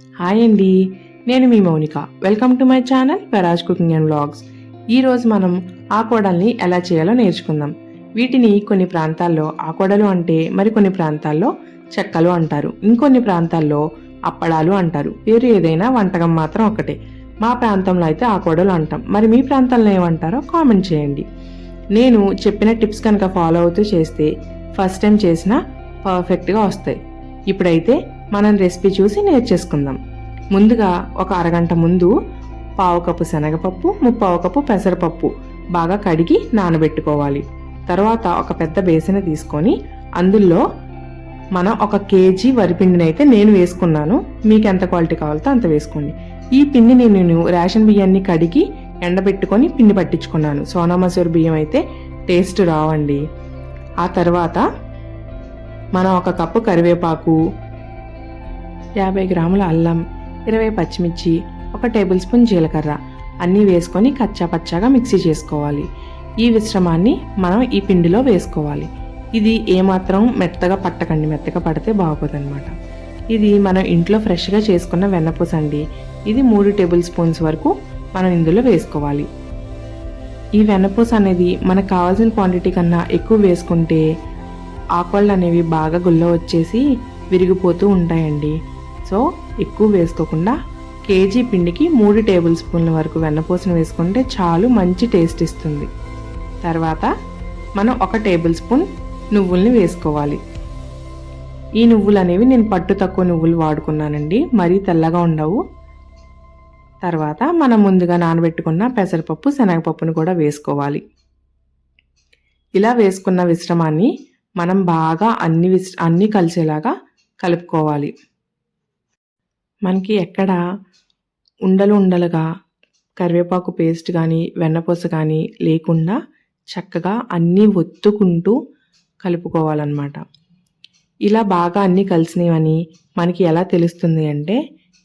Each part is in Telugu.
హాయ్ అండి నేను మీ Mounika. Welcome to my channel పెరాజ్ cooking and vlogs ఈరోజు మనం ఆకోడల్ని ఎలా చేయాలో నేర్చుకుందాం. వీటిని కొన్ని ప్రాంతాల్లో ఆకోడలు అంటే మరికొన్ని ప్రాంతాల్లో చెక్కలు అంటారు. ఇంకొన్ని ప్రాంతాల్లో అప్పడాలు అంటారు. పేరు ఏదైనా వంటకం మాత్రం ఒకటే. మా ప్రాంతంలో అయితే ఆకోడలు అంటాం. మరి మీ ప్రాంతంలో ఏమంటారో కామెంట్ చేయండి. నేను చెప్పిన టిప్స్ కనుక ఫాలో అవుతూ చేస్తే ఫస్ట్ టైం చేసినా పర్ఫెక్ట్గా వస్తాయి. ఇప్పుడైతే మనం రెసిపీ చూసి నేర్చేసుకుందాం. ముందుగా ఒక అరగంట ముందు పావు కప్పు శనగపప్పు ముప్పావు కప్పు పెసరపప్పు బాగా కడిగి నానబెట్టుకోవాలి. తర్వాత ఒక పెద్ద బేసన తీసుకొని అందులో మనం ఒక కేజీ వరిపిండిని అయితే నేను వేసుకున్నాను. మీకు ఎంత క్వాలిటీ కావాలో అంత వేసుకోండి. ఈ పిండిని నేను రేషన్ బియ్యాన్ని కడిగి ఎండబెట్టుకొని పిండి పట్టించుకున్నాను. సోనా మసూర్ బియ్యం అయితే టేస్ట్ రావండి. ఆ తర్వాత మనం ఒక కప్పు కరివేపాకు యాభై గ్రాముల అల్లం ఇరవై పచ్చిమిర్చి ఒక టేబుల్ స్పూన్ జీలకర్ర అన్నీ వేసుకొని కచ్చా పచ్చాగా మిక్సీ చేసుకోవాలి. ఈ మిశ్రమాన్ని మనం ఈ పిండిలో వేసుకోవాలి. ఇది ఏమాత్రం మెత్తగా పట్టకండి. మెత్తగా పడితే బాగోదన్నమాట. ఇది మనం ఇంట్లో ఫ్రెష్గా చేసుకున్న వెన్నపూస అండి. ఇది మూడు టేబుల్ స్పూన్స్ వరకు మనం ఇందులో వేసుకోవాలి. ఈ వెన్నపూస అనేది మనకు కావాల్సిన క్వాంటిటీ కన్నా ఎక్కువ వేసుకుంటే ఆకుళ్ళు అనేవి బాగా గుల్ల వచ్చేసి విరిగిపోతూ ఉంటాయండి. సో ఎక్కువ వేసుకోకుండా కేజీ పిండికి మూడు టేబుల్ స్పూన్ల వరకు వెన్నపూసను వేసుకుంటే చాలు మంచి టేస్ట్ ఇస్తుంది. తర్వాత మనం ఒక టేబుల్ స్పూన్ నువ్వుల్ని వేసుకోవాలి. ఈ నువ్వులు అనేవి నేను పట్టు తక్కువ నువ్వులు వాడుకున్నానండి మరీ తెల్లగా ఉండవు. తర్వాత మనం ముందుగా నానబెట్టుకున్న పెసరపప్పు శనగపప్పును కూడా వేసుకోవాలి. ఇలా వేసుకున్న విశ్రమాన్ని మనం బాగా అన్ని విశ్ అన్నీ కలిసేలాగా కలుపుకోవాలి. మనకి ఎక్కడ ఉండలు ఉండలుగా కరివేపాకు పేస్ట్ కానీ వెన్నపూస కానీ లేకుండా చక్కగా అన్నీ ఒత్తుకుంటూ కలుపుకోవాలన్నమాట. ఇలా బాగా అన్నీ కలిసినవని మనకి ఎలా తెలుస్తుంది అంటే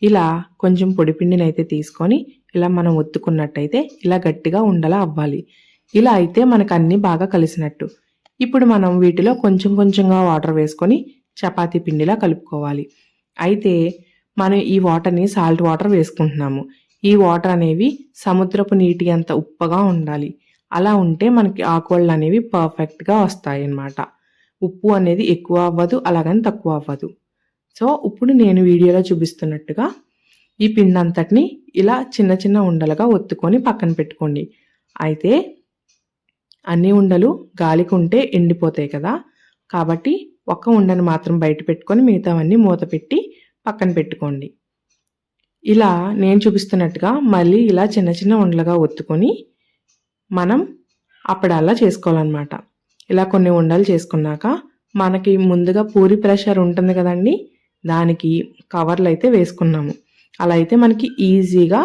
ఇలా కొంచెం పొడిపిండిని అయితే తీసుకొని ఇలా మనం ఒత్తుకున్నట్టయితే ఇలా గట్టిగా ఉండలా అవ్వాలి. ఇలా అయితే మనకు అన్నీ బాగా కలిసినట్టు. ఇప్పుడు మనం వీటిలో కొంచెం కొంచెంగా వాటర్ వేసుకొని చపాతీ పిండిలా కలుపుకోవాలి. అయితే మనం ఈ వాటర్ని సాల్ట్ వాటర్ వేసుకుంటున్నాము. ఈ వాటర్ అనేవి సముద్రపు నీటి అంత ఉప్పగా ఉండాలి. అలా ఉంటే మనకి ఆకువళ్ళు అనేవి పర్ఫెక్ట్గా వస్తాయి అన్నమాట ఉప్పు అనేది ఎక్కువ అవ్వదు అలాగని తక్కువ అవ్వదు. సో ఇప్పుడు నేను వీడియోలో చూపిస్తున్నట్టుగా ఈ పిండి అంతటిని ఇలా చిన్న చిన్న ఉండలుగా ఒత్తుకొని పక్కన పెట్టుకోండి. అయితే అన్ని ఉండలు గాలికి ఉంటే ఎండిపోతాయి కదా. కాబట్టి ఒక్క ఉండను మాత్రం బయట పెట్టుకొని మిగతావన్నీ మూత పెట్టి పక్కన పెట్టుకోండి. ఇలా నేను చూపిస్తున్నట్టుగా మళ్ళీ ఇలా చిన్న చిన్న ఉండలుగా ఒత్తుకొని మనం అప్పుడల్లా చేసుకోవాలన్నమాట. ఇలా కొన్ని ఉండలు చేసుకున్నాక మనకి ముందుగా పూరి ప్రెషర్ ఉంటుంది కదండి దానికి కవర్లు అయితే వేసుకున్నాము. అలా అయితే మనకి ఈజీగా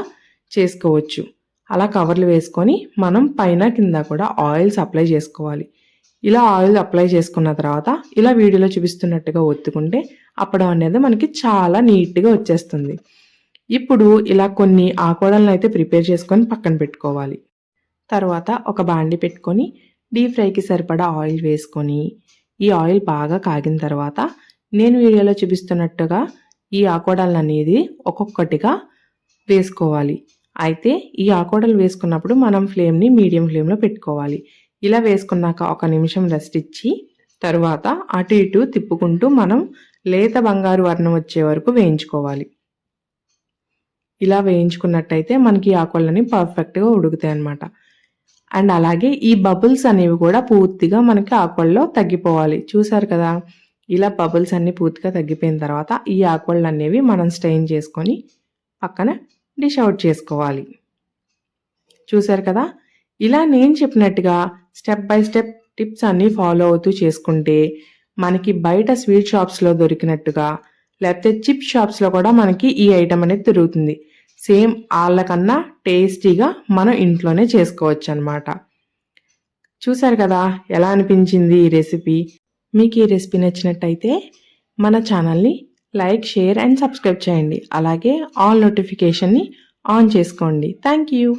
చేసుకోవచ్చు. అలా కవర్లు వేసుకొని మనం పైన కింద కూడా ఆయిల్స్ అప్లై చేసుకోవాలి. ఇలా ఆయిల్ అప్లై చేసుకున్న తర్వాత ఇలా వీడియోలో చూపిస్తున్నట్టుగా ఒత్తుకుంటే అప్పడం అనేది మనకి చాలా నీట్గా వచ్చేస్తుంది. ఇప్పుడు ఇలా కొన్ని ఆకుకూరలను అయితే ప్రిపేర్ చేసుకొని పక్కన పెట్టుకోవాలి. తర్వాత ఒక బాండి పెట్టుకొని డీప్ ఫ్రైకి సరిపడా ఆయిల్ వేసుకొని ఈ ఆయిల్ బాగా కాగిన తర్వాత నేను వీడియోలో చూపిస్తున్నట్టుగా ఈ ఆకుకూరలు అనేది ఒక్కొక్కటిగా వేసుకోవాలి. అయితే ఈ ఆకోడలు వేసుకున్నప్పుడు మనం ఫ్లేమ్ని మీడియం ఫ్లేమ్లో పెట్టుకోవాలి. ఇలా వేసుకున్నాక ఒక నిమిషం రెస్ట్ ఇచ్చి తరువాత అటు ఇటు తిప్పుకుంటూ మనం లేత బంగారు వర్ణం వచ్చే వరకు వేయించుకోవాలి. ఇలా వేయించుకున్నట్టయితే మనకి ఆకులని పర్ఫెక్ట్గా ఉడుకుతాయి అనమాట అండ్ అలాగే ఈ బబుల్స్ అనేవి కూడా పూర్తిగా మనకి ఆకుల్లో తగ్గిపోవాలి. చూసారు కదా? ఇలా బబుల్స్ అన్నీ పూర్తిగా తగ్గిపోయిన తర్వాత ఈ ఆకుళ్ళు అనేవి మనం స్టెయిన్ చేసుకొని పక్కన డిష్ అవుట్ చేసుకోవాలి. చూసారు కదా? ఇలా నేను చెప్పినట్టుగా స్టెప్ బై స్టెప్ టిప్స్ అన్నీ ఫాలో అవుతూ చేసుకుంటే మనకి బయట స్వీట్ షాప్స్లో దొరికినట్టుగా లేకపోతే చిప్ షాప్స్లో కూడా మనకి ఈ ఐటమ్ అనేది దొరుకుతుంది. సేమ్ వాళ్ళకన్నా టేస్టీగా మనం ఇంట్లోనే చేసుకోవచ్చు అనమాట చూసారు కదా ఎలా అనిపించింది ఈ రెసిపీ? మీకు ఈ రెసిపీ నచ్చినట్టయితే మన ఛానల్ని లైక్ షేర్ అండ్ సబ్స్క్రైబ్ చేయండి. అలాగే ఆల్ నోటిఫికేషన్ని ఆన్ చేసుకోండి. Thank you.